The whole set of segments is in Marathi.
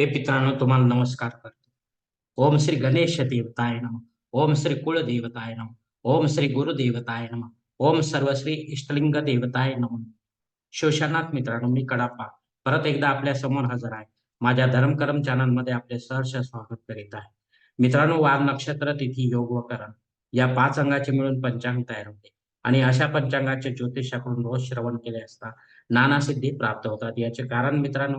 हे पित्रांनो तुम्हाला नमस्कार करतो. ओम श्री गणेश देवताय नम. ओम श्री कुळदेवताय नम. ओम श्री गुरुदेवताय नम. ओम सर्वश्री इष्टलिंग देवताय नम. शोषणात मित्रांनो मी कडापा. परत एकदा आपल्यासमोर हजर आहे. माझ्या धर्मकर्म चॅनलमध्ये आपले सहर्ष स्वागत करीत आहे. मित्रांनो वार नक्षत्र तिथी योग व करण या पाच अंगाचे मिळून पंचांग तयार होते. आणि अशा पंचांगाचे ज्योतिषाकडून रोज श्रवण केले असता नाना सिद्धी प्राप्त होतात. याचे कारण मित्रांनो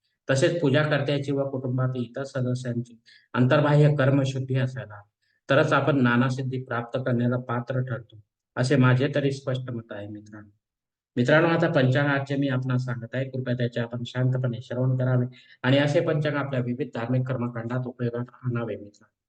तसेच पूजाकर्त्याची व कुटुंबातील इतर सदस्यांची अंतर्बाह्य कर्मशुद्धी असायला तरच आपण नानासिद्धी प्राप्त करण्याला पात्र ठरतो असे माझे तरी स्पष्ट मत आहे मित्रांनो. मित्रांनो आता पंचांगाचे मी आपणास सांगत आहे. कृपया त्याचे आपण शांतपणे श्रवण करावे आणि असे पंचांग आपल्या विविध धार्मिक कर्मकांडात उपयोगात आणावे मित्रांनो.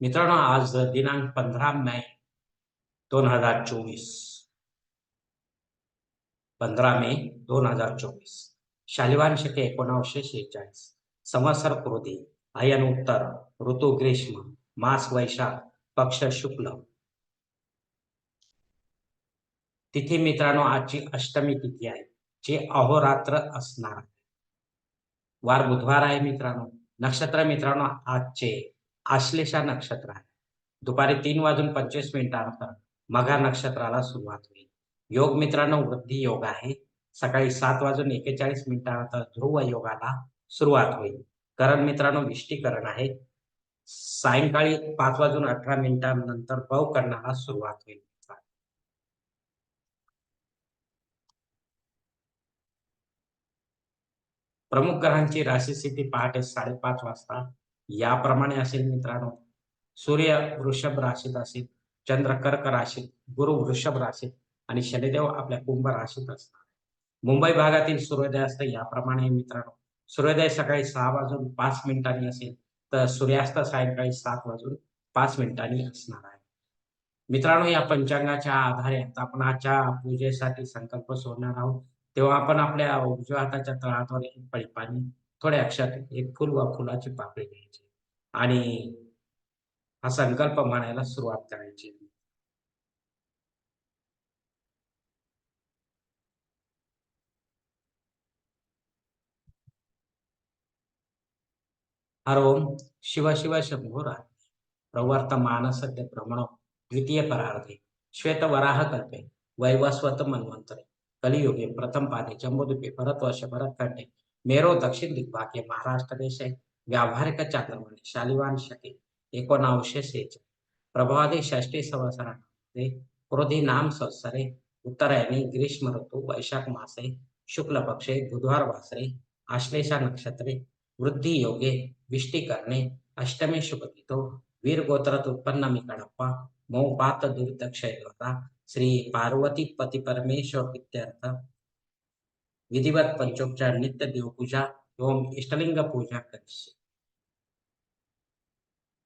मित्रांनो आज दिनांक पंधरा मे दोन हजार चोवीस. पंधरा मे दोन हजार चोवीस. शालिवान शके एकोणावीसशे शेहेचाळीस. संवत्सर कृती अयन उत्तर ऋतू ग्रीष्म मास वैशाख पक्ष शुक्ल. तिथी मित्रांनो आजची अष्टमी तिथी आहे जी अहोरात्र असणार आहे. वार बुधवार आहे मित्रांनो. नक्षत्र मित्रांनो आजचे आश्लेषा नक्षत्र आहे. दुपारी तीन वाजून पंचवीस मिनिटानंतर मघा नक्षत्राला सुरुवात होईल. योग मित्रांनो वृद्धी योग आहे. सकाळी सात वाजून एकेचाळीस मिनिटानंतर ध्रुव योगाला सुरुवात होईल. करण मित्रांनो विष्टीकरण आहे. सायंकाळी पाच वाजून अठरा मिनिटांनंतर भव करणाला सुरुवात होईल. प्रमुख ग्रहांची राशी स्थिती पहाटे साडेपाच वाजता याप्रमाणे असेल मित्रांनो. सूर्य वृषभ राशीत असेल चंद्र कर्क राशीत गुरु वृषभ राशीत आणि शनिदेव आपल्या कुंभ राशीत असणार मुंबई भागातील सूर्योदय असतं याप्रमाणे मित्रांनो. सूर्योदय सकाळी सहा वाजून पाच मिनिटांनी असेल तर सूर्यास्त सायंकाळी सात वाजून पाच मिनिटांनी असणार आहे. मित्रांनो या पंचांगाच्या आधारे आपण आजच्या पूजेसाठी संकल्प सोडणार आहोत. तेव्हा आपण आपल्या उजव्या हाताच्या तळहातावर एक पळी पाणी थोड्या अक्षात एक फुल व फुलाची पाकळी घ्यायची. आणि हा संकल्प म्हणायला सुरुवात करायची. हर ओम शिवा शिव शंभो रात्री प्रवर्तमान सद्य भ्रमण द्वितीय परार्धे. श्वेत वराह कल्पे. वैवस्वत मन्वंतरे कलियुगे प्रथम पादे वर्ष भरत खंडे मेरो दक्षिण दिग्भागे महाराष्ट्र देशे व्यावहारिक चांद्रमणे शालिवान शके एकोणावीसशे सेहेचाळीस प्रभावादी षष्टी संवत्सरामध्ये क्रोधी नाम संवत्सरे उत्तरायणी ग्रीष्म ऋतू वैशाख मासे शुक्ल पक्षे बुधवार वासरे आश्लेषा नक्षत्रे वृद्धी योगे विष्टी करणे अष्टमी शुभगीतो वीर गोत्रात उत्पन्न मी कडप्पा मौपात दुर्दक्षय श्री पार्वती पती परमेश्वर इत्यर्थ। विधिवत पंचोपचार नित्य देवपूजा एवं इष्टलिंग पूजा करिष्ये.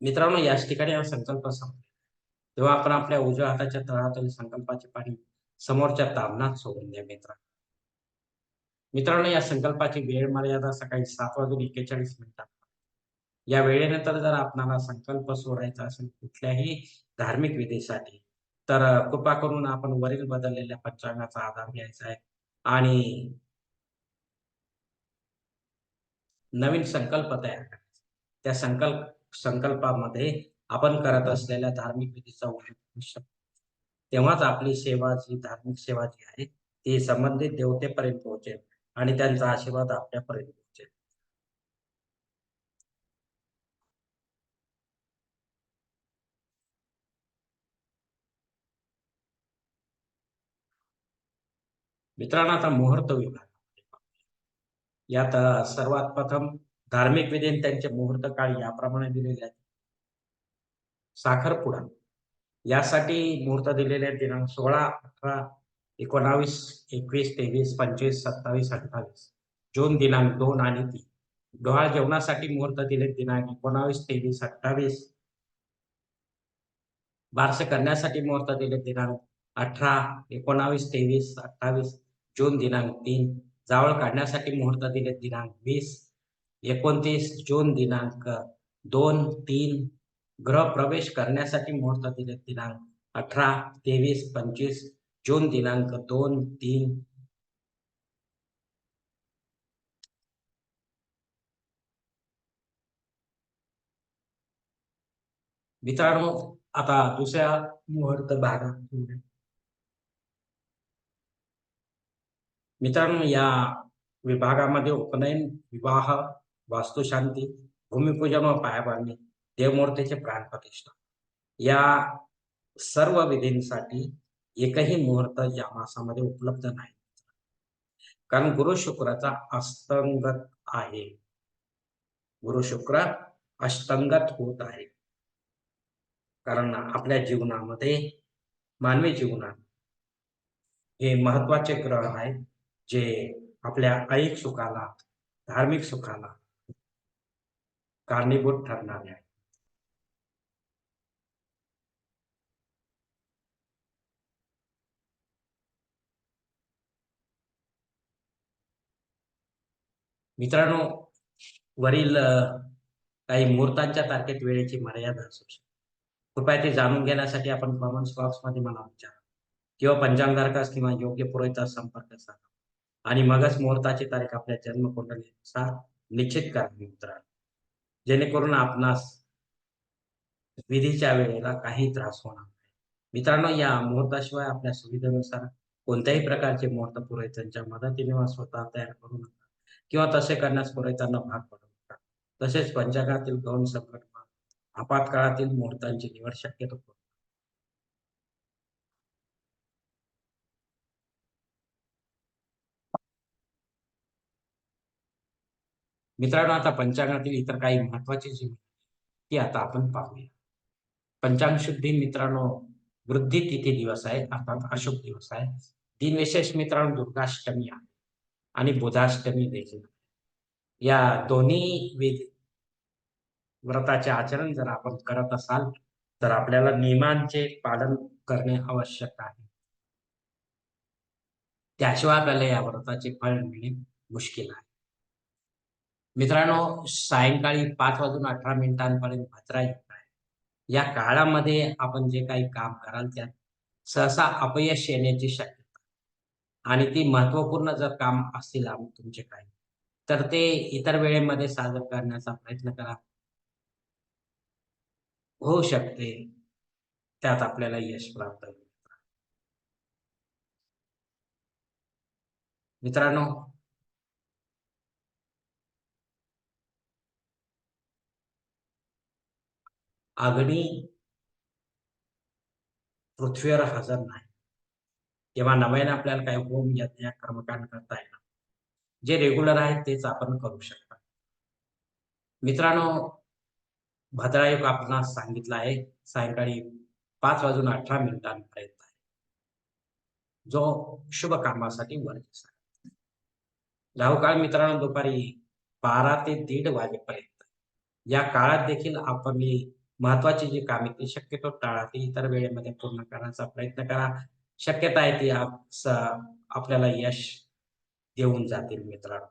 मित्रांनो याच ठिकाणी हा संकल्प संपला. तेव्हा आपण आपल्या उजव्या हाताच्या तळातील संकल्पाचे पाणी समोरच्या तामनात सोडून द्या मित्रांनो. मित्रांनो या संकल्पाची वेळ मर्यादा सकाळी सात वाजून एकेचाळीस मिनिटात. या वेळेनंतर जर आपणाला संकल्प सोडायचा असेल कुठल्याही धार्मिक विधीसाठी तर कृपा करून आपण वरील बदललेल्या पंचांगाचा आधार घ्यायचा आहे. आणि नवीन संकल्प तयार करायचा. त्या संकल्प संकल्पामध्ये आपण करत असलेल्या धार्मिक विधीचा उल्लेख करू शकतो. तेव्हाच आपली सेवा जी धार्मिक सेवा जी आहे ती संबंधित देवतेपर्यंत पोहोचेल आणि त्यांचा आशीर्वाद आपल्यापर्यंत पोहोचेल. मित्रांनो आता मुहूर्त विभाग. यात सर्वात प्रथम धार्मिक विधीन त्यांचे मुहूर्त काळ याप्रमाणे दिलेले आहेत. साखरपुडा. यासाठी मुहूर्त दिलेले आहेत दिनांक सोळा अठरा एकोणावीस एकवीस तेवीस पंचवीस सत्तावीस अठ्ठावीस. जून दिनांक दोन आणि तीन. डोहाळ जेवणासाठी मुहूर्त दिले दिनांक एकोणावीस तेवीस अठ्ठावीस. बारसे करण्यासाठी मुहूर्त दिले दिनांक अठरा एकोणावीस तेवीस अठ्ठावीस. जून दिनांक तीन. जावळ काढण्यासाठी मुहूर्त दिले दिनांक वीस एकोणतीस जून दिनांक दोन तीन. ग्रह प्रवेश करण्यासाठी मुहूर्त दिले दिनांक अठरा तेवीस पंचवीस जून दिनांक दोन तीन. मित्रांनो आता दुसऱ्या मुहूर्त भागात मित्रांनो या विभागामध्ये उपनयन विवाह वास्तुशांती भूमिपूजन व पायाभरणी देवमूर्तीचे प्राणप्रतिष्ठा या सर्व विधींसाठी एकही मुहूर्त या मासामध्ये उपलब्ध नाही. कारण गुरु शुक्राचा अस्तंगत आहे. गुरु शुक्र अष्टंगत होत आहे. कारण आपल्या जीवनामध्ये मानवी जीवनात हे महत्त्वाचे ग्रह आहेत. जे आपल्या ऐक सुखाला धार्मिक सुखाला कारणीभूत ठरणारे आहे. मित्रांनो वरील काही मुहूर्तांच्या तारखेत वेळेची मर्यादा असू शकते. कृपया ते जाणून घेण्यासाठी आपण कॉमेंट्स बॉक्समध्ये मला विचारा. किंवा पंचांगारकास किंवा योग्य पुरोहितास संपर्क साधा. आणि मगच मुहूर्ताची तारीख आपल्या जन्मकुंडलीनुसार निश्चित करावी मित्रांनो. जेणेकरून आपणास विधीच्या वेळेला काही त्रास होणार नाही. मित्रांनो या मुहूर्ताशिवाय आपल्या सुविधेनुसार कोणत्याही प्रकारचे मुहूर्त पुरोहितांच्या मदतीने वा स्वतः तयार करू नका किंवा तसे करण्यास पुरोहितांना भाग पडू नका. तसेच पंचांगातील गौण संकट आपत्काळातील मुहूर्तांची निवड शक्यतो मित्रांनो आता पंचांगातील इतर काही महत्वाची जी ती आता आपण पाहूया. पंचांग शुद्धी मित्रांनो वृद्धी तिथी दिवस आहे अर्थात अशुभ दिवस आहे. दिनविशेष मित्रांनो दुर्गाष्टमी आहे आणि बुधाष्टमी देखील या दोन्ही विधी व्रताचे आचरण जर आपण करत असाल तर आपल्याला नियमांचे पालन करणे आवश्यक आहे. त्याशिवाय आपल्याला या व्रताचे फळ मिळणे मुश्किल आहे. मित्रांनो सायंकाळी पाच वाजून अठरा मिनिटांपर्यंत भद्रा येत आहे या काळामध्ये आपण जे काही काम कराल त्यात सहसा अपयश येण्याची शक्यता. आणि ती महत्त्वपूर्ण जर काम असतील आम- तुमचे काही तर ते इतर वेळेमध्ये सादर करण्याचा प्रयत्न करा. होऊ शकते. त्यात आपल्याला यश प्राप्त होईल. मित्रांनो अग्नी पृथ्वीवर हजर नाही. तेव्हा नव्याने आपल्याला काही होम यज्ञ कर्मकांड करता येणार. जे रेग्युलर आहे तेच आपण करू शकता. मित्रांनो भद्रायुग आपण सांगितलं आहे सायंकाळी पाच वाजून अठरा मिनिटांपर्यंत आहे. जो शुभ कामासाठी वर्जित आहे राहुकाळ मित्रांनो दुपारी बारा ते दीड वाजेपर्यंत. या काळात देखील आपण महत्वाची जी कामे ती शक्यतो टाळा ती इतर वेळेमध्ये पूर्ण करण्याचा प्रयत्न करा. शक्यता आहे ती आप- आपल्याला यश देऊन जातील मित्रांनो.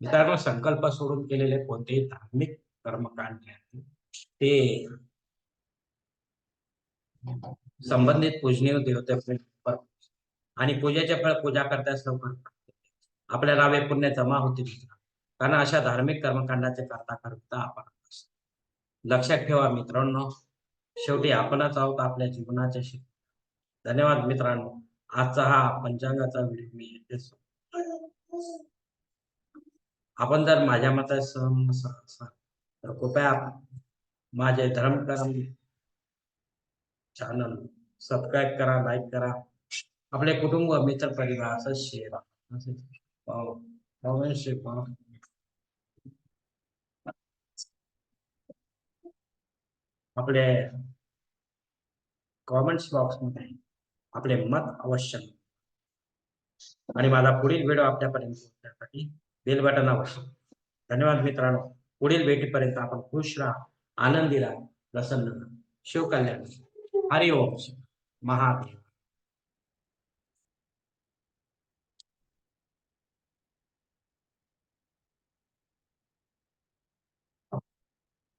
मित्रांनो संकल्प सोडून केलेले कोणतेही धार्मिक कर्मकांड आहेत, ते संबंधित पूजनीय देवते आणि पूजेचे फळ पूजा करताच लवकर आपल्या नावे पुण्य जमा होते कारण अशा धार्मिक कर्मकांडाचे करता करता आपण लक्षात ठेवा मित्रांनो शेवटी आपणच आहोत आपल्या जीवनाच्या शिक धन्यवाद मित्रांनो. आजचा हा पंचांगाचा व्हिडिओ मी येते आपण जर माझ्या मतात सहमत असाल तर कृपया माझे धर्मकरम चॅनल सबस्क्राईब करा लाईक करा. आपले कुटुंब मित्र परिवार असं शेअर असंच पाव- आपले कॉमेंट्स बॉक्समध्ये आपले मत अवश्य. आणि माझा पुढील व्हिडिओ आपल्यापर्यंत पोहोचण्यासाठी बेल अवश्य. धन्यवाद मित्रांनो. पुढील भेटीपर्यंत आपण खुश राहा आनंदी राहा प्रसन्न राहा. शिवकल्याण. Ariopso, Mahatma.